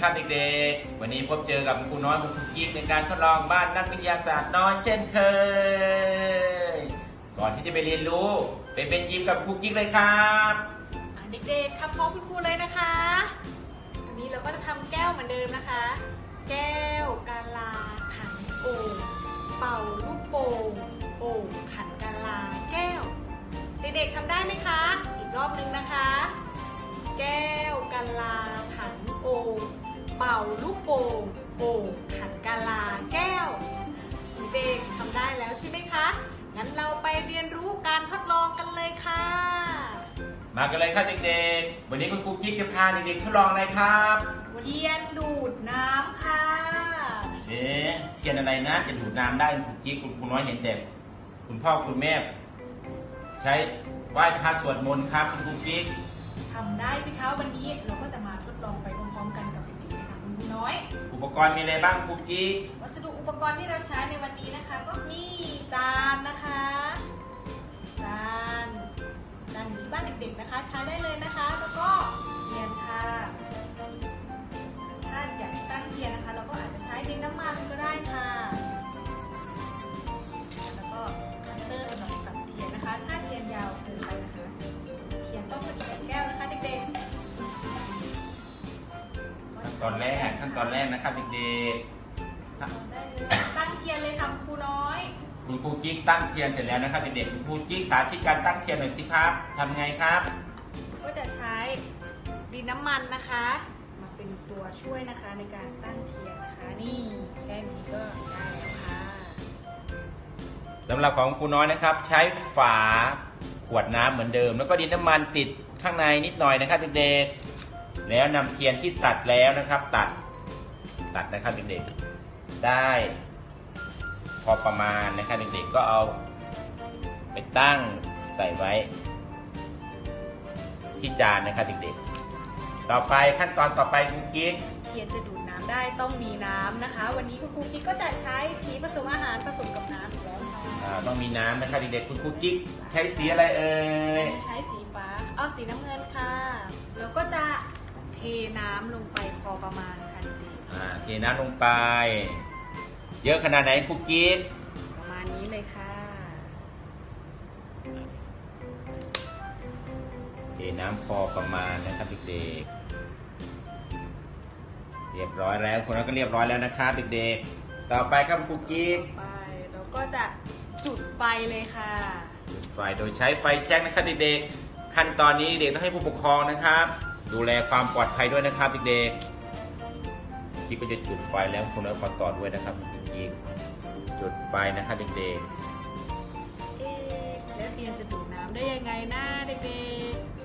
ครับเด็กๆ วันนี้พบเจอกับครูน้อยคุณครูกิ๊กในการทดลองบ้านนักวิทยาศาสตร์น้อยเช่นเคย ก่อนที่จะไปเรียนรู้ไปเป็นยิ้มกับครูกิ๊กเลยครับเด็กๆทำพร้อมคุณครูเลยนะคะวันนี้เราก็จะทำแก้วเหมือนเดิมนะคะ แก้วกาลาขันโอ่งเป่าลูกโป่งโอ่งขันกาลาแก้ว เด็กๆทำได้ไหมคะ อีกรอบนึงนะคะ แก้วกาลาขันโอ่ง เป่าลูกโป่งโอ่งขันกาลาแก้ว เด็กๆทำได้แล้วใช่ไหมคะ งั้นเราไปเรียนรู้การทดลองกันเลยค่ะ มากันเลยครับเด็กๆ วันนี้คุณครูกิ๊กจะพาเด็กๆทดลองอะไรครับเทียนดูดน้ำค่ะ เอ๊ะเทียนอะไรนะ จะดูดน้ำได้คุณครูกิ๊กคุณครูน้อยเห็นแต่คุณพ่อคุณแม่ ใช้ไหว้พระสวดมนต์ครับคุณครูกิ๊กทำได้สิคะวันนี้เราก็จะมา นะคะคุณครูน้อย อุปกรณ์มีอะไรบ้างครูกิ๊กวัสดุอุปกรณ์ที่เราใช้ในวันนี้นะคะ ก็มีจานนะคะจานจานอยู่ที่บ้านเด็กๆนะคะ ใช้ได้เลยนะคะ แล้วก็เทียน ตอนแรกขั้นตอนแรกนะครับเด็กๆได้เลยตั้งเทียนเลยค่ะครูน้อยคุณครูกิ๊กตั้งเทียนเสร็จแล้วนะครับเด็กๆคุณครูกิ๊กสาธิตการตั้งเทียนหน่อยสิครับทำไงครับก็จะใช้ดินน้ำมันนะคะ มาเป็นตัวช่วยนะคะในการตั้งเทียนนะคะนี่แค่นี้ก็ได้แล้วค่ะสำหรับของครูน้อยนะครับ ใช้ฝาขวดน้ำเหมือนเดิม แล้วก็ดินน้ำมันติดข้างในนิดหน่อยนะครับเด็กๆ แล้วนำเทียนที่ตัดแล้วนะครับ ตัดตัดนะครับเด็กๆได้ พอประมาณนะครับเด็กๆก็เอาไปตั้งใส่ไว้ ที่จานนะครับเด็กๆ ต่อไปขั้นตอนต่อไปครูกิ๊กเทียนจะดูดน้ำได้ต้องมีน้ำนะคะ วันนี้คุณครูกิ๊กก็จะใช้สีผสมอาหารผสมกับน้ำอีกแล้วค่ะอ่าต้องมีน้ำนะครับเด็กๆคุณครูกิ๊กใช้สีอะไรเอ่ยใช้สีฟ้าเอาสีน้ำเงินค่ะแล้วก็จะ เทน้ำลงไปพอประมาณค่ะเด็กอ่าเทน้ำลงไป เยอะขนาดไหนครูกิ๊กๆประมาณนี้เลยค่ะ เทน้ำพอประมาณนะครับเด็กๆเรียบร้อยแล้วคนนั้นก็เรียบร้อยแล้วนะครับเด็กๆต่อไปครับครูกิ๊กไปเราก็จะจุดไฟเลยค่ะ จุดไฟโดยใช้ไฟแช็กนะครับเด็กๆขั้นตอนนี้เด็กต้องให้ผู้ปกครองนะครับ ดูแลความปลอดภัยด้วยนะครับเด็กๆที่ก็จะจุดไฟแล้วคุณน้อยขอต่อด้วยนะครับอีกจุดไฟนะครับเด็กเอ๊แล้วเทียนจะดูดน้ำได้ยังไงนะเด็กๆ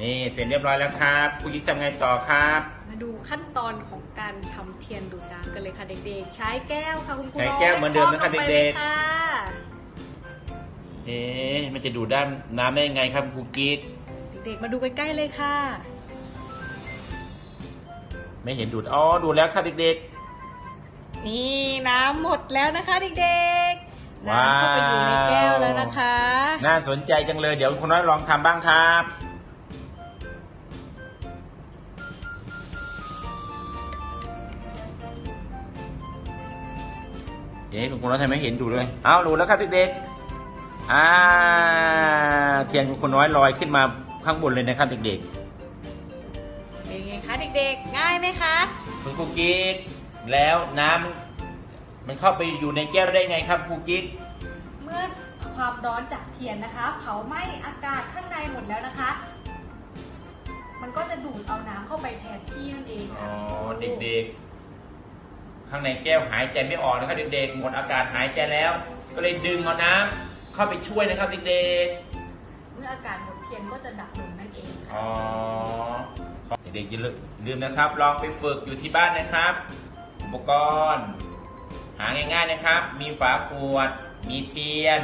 นี่เสร็จเรียบร้อยแล้วครับครูกิ๊กทำไงต่อครับๆมาดูขั้นตอนของการทำเทียนดูดน้ำกันเลยค่ะเด็กๆ ใช้แก้วค่ะคุณครูใช้แก้วเหมือนเดิมนะครับรบลงไปเด็กๆลยค่ะเอ๊ะมันจะดูดด้านน้ำได้ยังไงครับครูกิ๊กเด็กๆมาดูใกล้ๆเลยค่ะ ไม่เห็นดูดอ๋อดูดแล้วครับเด็ก นี่น้ำหมดแล้วนะคะเด็กๆว้าวน้ำเข้าไปอยู่ในแก้วแล้วนะคะ ๆ น่าสนใจจังเลยเดี๋ยวคุณน้อยลองทำบ้างครับ เอ๊ะคุณน้อยทำไมไม่เห็นดูดเลยเอาดูดแล้วครับเด็กๆอ่าเทียนคุณน้อยลอยขึ้นมาข้างบนเลยนะครับเด็กเป็นไงคะเด็กๆ ง่ายไหมคะ ๆคุณครูกิ๊กแล้วน้ำมันเข้าไปอยู่ในแก้วได้ไงครับครูกิ๊กเมื่อความร้อนจากเทียนนะคะ เผาไหม้อากาศข้างในหมดแล้วนะคะ มันก็จะดูดเอาน้ำเข้าไปแทนที่นั่นเองอ๋ค่ะอเด็กๆ ข้างในแก้วหายใจไม่ออกนะครับเด็กๆหมดอากาศหายใจแล้ว ก็เลยดึงเอาน้ำเข้าไปช่วยนะครับเด็กเมื่ออากาศหมดเทียนก็จะดับลงนั่นเองๆค่ะอ๋อเด็กๆอย่าลืมนะครับ ลองไปฝึกอยู่ที่บ้านนะครับ อุปกรณ์ หาง่ายๆนะครับ มีฝาขวด มีเทียน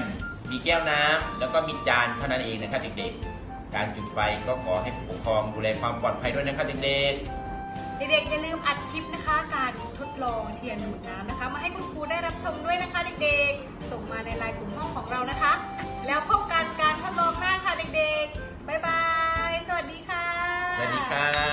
มีแก้วน้ำแล้วก็มีจานเท่านั้นเองนะครับเด็กๆ การจุดไฟก็ขอให้ผู้ปกครองดูแลความปลอดภัยด้วยนะครับเด็ก เด็กๆอย่าลืมอัดคลิปนะคะ การทดลองเทียนดูดน้ำนะคะ มาให้คุณครูได้รับชมด้วยนะคะเด็กๆ ส่งมาในไลน์กลุ่มห้องของเรานะคะ แล้วพบกันการทดลองหน้าค่ะเด็กๆบ๊ายบาย สวัสดีค่ะ สวัสดีค่ะ